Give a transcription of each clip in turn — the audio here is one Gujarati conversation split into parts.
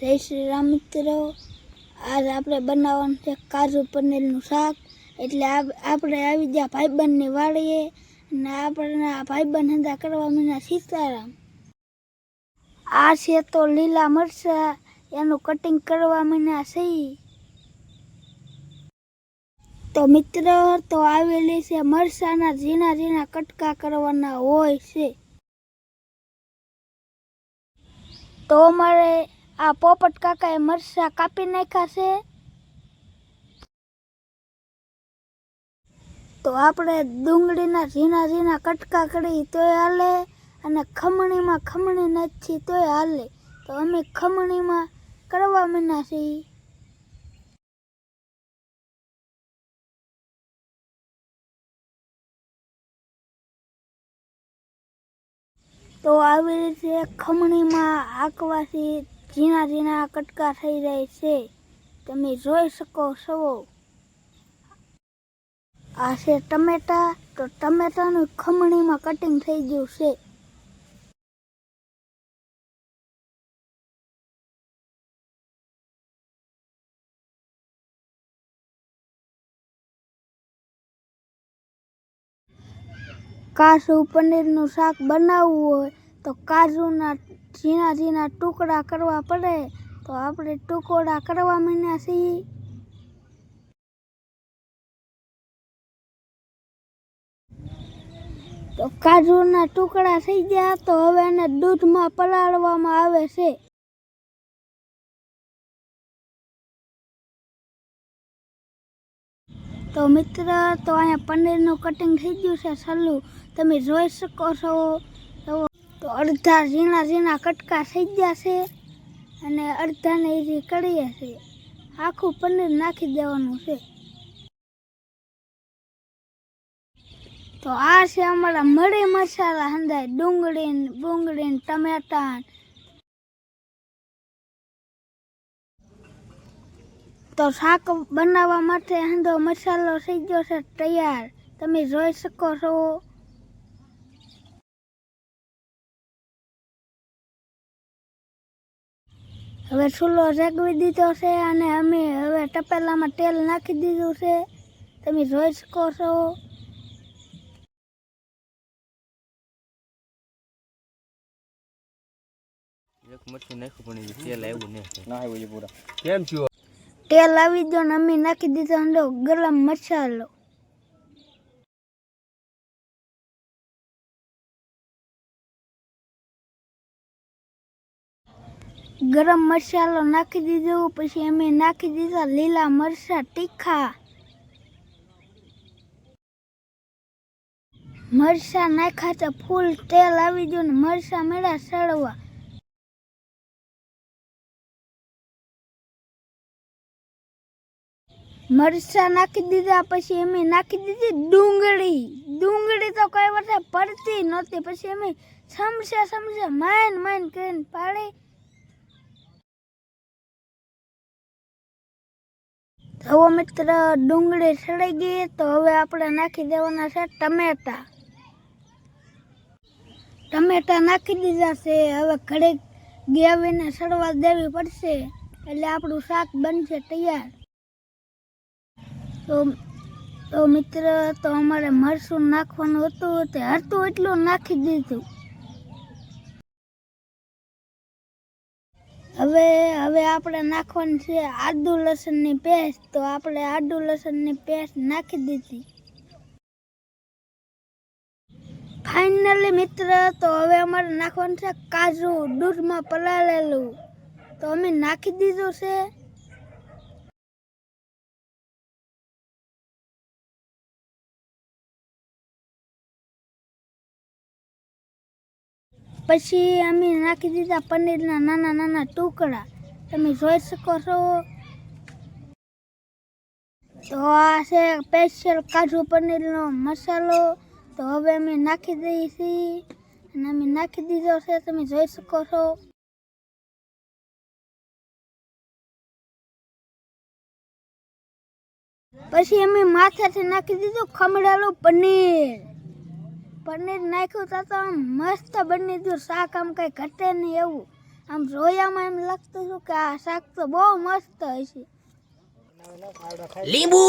જય શ્રી રામ મિત્રો, આજ આપણે બનાવવાનું છે કાજુ પનીરનું શાક. એટલે આપ- આપણે આવી ગયા ભાઈબંધની વાડીએ અને આપણે ભાઈબંધ હંધા કરવા મીના સીતારામ. આ છે તો લીલા મરચા, એનું કટિંગ કરવા મીના સહી. તો મિત્રો, તો આવેલી છે મરચાના ઝીણા ઝીણા કટકા કરવાના હોય છે. તો અમારે આ પોપટ કાકાએ મરચા કાપી નાખ્યા તો આપણે ડુંગળીના ઝીણા ઝીણા કટકા કરી તોય હાલે અને ખમણીમાં ખમણી નથી તોય હાલે. તો અમે ખમણીમાં કરવા માંડ્યા છીએ. તો આવી રીતે ખમણીમાં હાંકવાથી ઝીણા ઝીણા કટકા થઈ જાય છે. તમે જોઈ શકો છો. આ છે ટમેટા. તો ટમેટાનું ખમણીમાં કટિંગ થઈ ગયું છે. કાસુ પનીરનું શાક બનાવવું હોય તો કાજુના ઝીણા ઝીણા ટુકડા કરવા પડે. તો આપણે ટુકડા કરવા માંડ્યા છીએ. તો કાજુના ટુકડા થઈ ગયા તો હવે એને દૂધમાં પલાળવામાં આવે છે. તો મિત્ર, તો અહીંયા પનીરનું કટિંગ થઈ ગયું છે સલ્લું તમે જોઈ શકો છો. તો અડધા ઝીણા ઝીણા કટકા થઈ ગયા છે અને અડધાને એ કરીએ છે, આખું પનીર નાખી દેવાનું છે. તો આ છે અમારા મળી મસાલા હંધાય ડુંગળી બુંગળી ટમેટા તો શાક બનાવવા માટે હંધો મસાલો થઈ ગયો છે, તૈયાર. તમે જોઈ શકો છો. હવે ચૂલો રેગવી દીધો છે અને અમે હવે તપેલામાં તેલ નાખી દીધું છે. તમે જોઈ શકો છો. તેલ આવ્યું નહીં. ના આવ્યું છે પૂરા. કેમ થયું? તેલ આવી ગયો ને અમે નાખી દીધો ગરમ મસાલો. ગરમ મસાલો નાખી દીધો પછી અમે નાખી દીધા લીલા મરચા તીખા મરચા નાખ્યા તો ફૂલ તેલ આવી ગયું ને મરચા મેળા સડવા મરચા નાખી દીધા પછી અમે નાખી દીધી ડુંગળી ડુંગળી તો કઈ વર્ષે પડતી નહોતી પછી અમે સમસે સમસે માઇન માઇન કરીને પાડી હવે મિત્ર, ડુંગળી સડાઈ ગઈ તો હવે આપણે નાખી દેવાના છે ટમેટા. ટમેટા નાખી દીધા છે, હવે ઘડીક ગેવીને સડવા દેવી પડશે, એટલે આપણું શાક બનશે તૈયાર. તો તો મિત્ર, તો અમારે મરસું નાખવાનું હતું, તે હતું એટલું નાખી દીધું. હવે હવે આપણે નાખવાની છે આદુ લસણની પેસ્ટ. તો આપણે આદુ લસણની પેસ્ટ નાખી દીધી. ફાઇનલી મિત્ર, તો હવે અમારે નાખવાનું છે કાજુ દૂધમાં પલાળેલું. તો અમે નાખી દીધું છે. પછી અમે નાખી દીધા પનીરના નાના નાના ટુકડા. તમે જોઈ શકો છો. તો આ છે સ્પેશિયલ કાજુ પનીરનો મસાલો. તો હવે અમે નાખી દઈએ છીએ. અને અમે નાખી દીધો છે, તમે જોઈ શકો છો. પછી અમે માથેથી નાખી દીધું ખમડાલું પનીર. પનીર નાખ્યું તો તો આમ મસ્ત બની ગયું. શાક આમ કંઈ ઘટે નહીં એવું. આમ જોયામાં એમ લાગતું હતું કે આ શાક તો બહુ મસ્ત હશે. લીંબુ!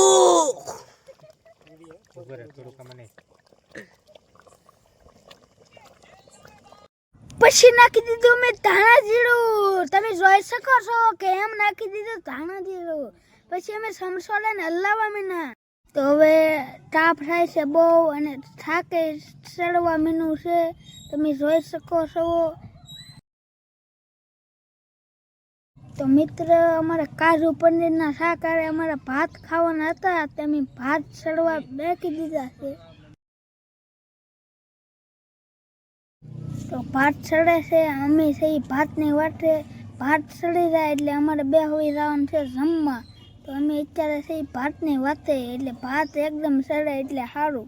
પછી નાખી દીધું મેં ધાણા જીરું. તમે જોઈ શકો છો કે એમ નાખી દીધું ધાણા જીરું. પછી અમે સમસોડાને હલાવવા મીના. તો હવે તાપ થાય છે બહુ અને થાકે ચડવા મીનું છે. તમે જોઈ શકો છો. તો મિત્ર, અમારે કાજુ પનીરના શાક હારે અમારે ભાત ખાવાના હતા. તમે ભાત ચડવા બેકી દીધા છે. તો ભાત ચડે છે. અમે છે ઈ ભાતની વાટે. ભાત ચડી જાય એટલે અમારે બે હોવી જવાનું છે જમવા. તો અમે અત્યારે છે ભાતની વાત એટલે ભાત એકદમ ચડે એટલે સારું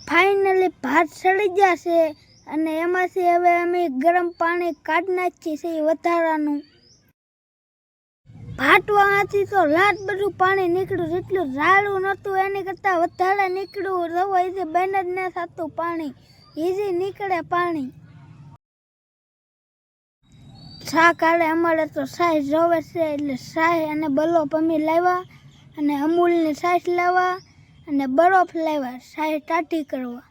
ફાઇનલી ભાત સડી જશે અને એમાંથી હવે અમે ગરમ પાણી કાઢી નાખીએ છીએ વધારાનું. ભાટવાથી તો લાટ બધું પાણી નીકળ્યું, જેટલું રાડું નહોતું, એની કરતાં વધારે નીકળ્યું રવો એ બેન જ ના થતું પાણી. ઈઝી નીકળે પાણી. શા કાઢે અમારે તો સાઈ જોવે છે, એટલે સાઈ અને બલોપ પમી લાવ્યા અને અમૂલની સાઈસ લાવવા અને બરફ લાવ્યા, સાઈ ટાટી કરવા.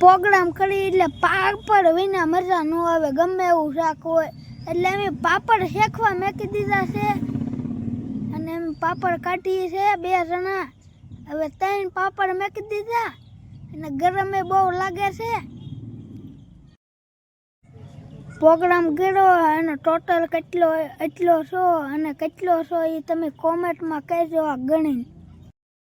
પ્રોગ્રામ કરી એટલે પાપડ વિના મજા ન આવે, ગમે એવું શાક હોય. એટલે અમે પાપડ શેકવા મેકી દીધા છે અને એમ પાપડ કાઢીએ છે બે જણા. હવે ત્રણ પાપડ મેકી દીધા. અને ગરમે બહુ લાગે છે. પ્રોગ્રામ કર્યો અને ટોટલ કેટલો એટલો છો અને કેટલો છો એ તમે કોમેન્ટમાં કહેજો આ ગણીને.